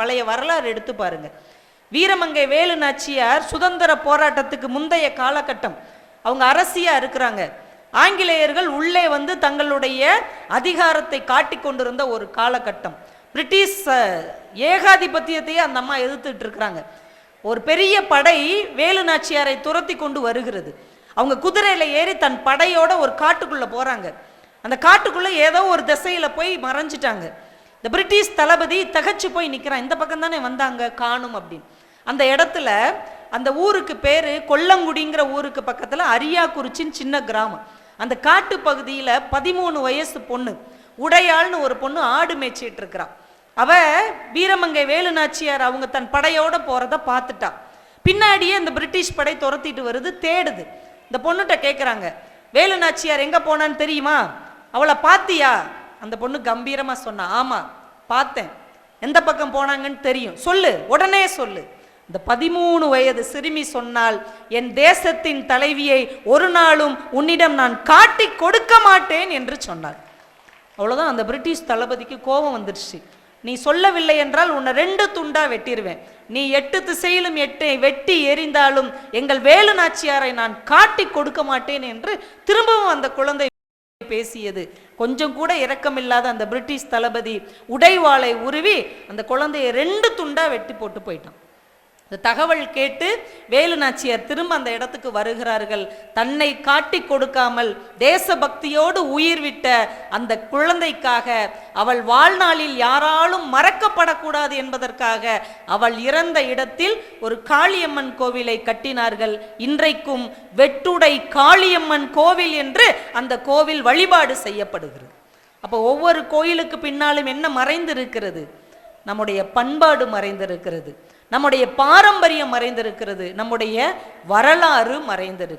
பழைய வரலாறு எடுத்து பாருங்க. வீரமங்கை வேலு நாச்சியார் சுதந்திர போராட்டத்துக்கு முந்தைய காலகட்டம். அவங்க அரசியா இருக்கிறாங்க. ஆங்கிலேயர்கள் உள்ளே வந்து தங்களுடைய அதிகாரத்தை காட்டி கொண்டிருந்த ஒரு காலகட்டம். பிரிட்டிஷ் ஏகாதிபத்தியத்தையே அந்த அம்மா எதிர்த்துட்டு இருக்கிறாங்க. ஒரு பெரிய படை வேலு நாச்சியாரை துரத்தி கொண்டு வருகிறது. அவங்க குதிரையில ஏறி தன் படையோட ஒரு காட்டுக்குள்ள போறாங்க. அந்த காட்டுக்குள்ள ஏதோ ஒரு திசையில போய் மறைஞ்சிட்டாங்க. இந்த பிரிட்டிஷ் தளபதி தகச்சு போய் நிற்கிறான் இந்த பக்கம் தானே வந்தாங்க காணும் அப்படின்னு. அந்த இடத்துல அந்த ஊருக்கு பேர் கொல்லங்குடிங்கிற ஊருக்கு பக்கத்தில் அரியாக்குறிச்சின்னு சின்ன கிராமம். அந்த காட்டு பகுதியில் பதிமூணு வயசு பொண்ணு உடையாள்னு ஒரு பொண்ணு ஆடு மேய்ச்சிட்டு இருக்கிறான் அவ வீரமங்கை வேலு நாச்சியார் அவங்க தன் படையோட போகிறத பார்த்துட்டா. பின்னாடியே இந்த பிரிட்டிஷ் படை துரத்திட்டு வருது தேடுது. இந்த பொண்ணுகிட்ட கேட்குறாங்க வேலு நாச்சியார் போனான்னு தெரியுமா? அவளை பார்த்தியா அந்த பொண்ணு கம்பீரமா சொன்னா ஆமா பார்த்தேன். எந்த பக்கம் போனாங்கன்னு தெரியும். சொல்லு உடனே சொல்லு. இந்த பதிமூணு வயது சிறுமி சொன்னால் என் தேசத்தின் தலைவியை ஒரு நாளும் உன்னிடம் நான் காட்டி கொடுக்க மாட்டேன் என்று சொன்னார் அவ்வளவுதான் அந்த பிரிட்டிஷ் தளபதிக்கு கோபம் வந்துடுச்சு நீ சொல்லவில்லை என்றால் உன்னை ரெண்டு துண்டா வெட்டிடுவேன் நீ எட்டு திசையிலும் எட்டை வெட்டி எறிந்தாலும் எங்கள் வேலு நாச்சியாரை நான் காட்டி கொடுக்க மாட்டேன் என்று திரும்பவும் அந்த குழந்தை பேசியது. கொஞ்சம் கூட இரக்கமில்லாத அந்த பிரிட்டிஷ் தளபதி உடைவாளை உருவி அந்த குழந்தையை ரெண்டு துண்டா வெட்டி போட்டு போயிட்டான். இந்த தகவல் கேட்டு வேலு நாச்சியார் திரும்ப அந்த இடத்துக்கு வருகிறார்கள். தன்னை காட்டி கொடுக்காமல் தேசபக்தியோடு உயிர் விட்ட அந்த குழந்தைக்காக அவள் வாழ்நாளில் யாராலும் மறக்கப்படக்கூடாது என்பதற்காக அவள் இறந்த இடத்தில் ஒரு காளியம்மன் கோவிலை கட்டினார்கள். இன்றைக்கும் வெட்டுடை காளியம்மன் கோவில் என்று அந்த கோவில் வழிபாடு செய்யப்படுகிறது. அப்போ ஒவ்வொரு கோயிலுக்கு பின்னாலும் என்ன மறைந்திருக்கிறது? நம்முடைய பண்பாடு மறைந்திருக்கிறது. நம்முடைய பாரம்பரியம் மறைந்திருக்கிறது நம்முடைய வரலாறு மறைந்திருக்கு.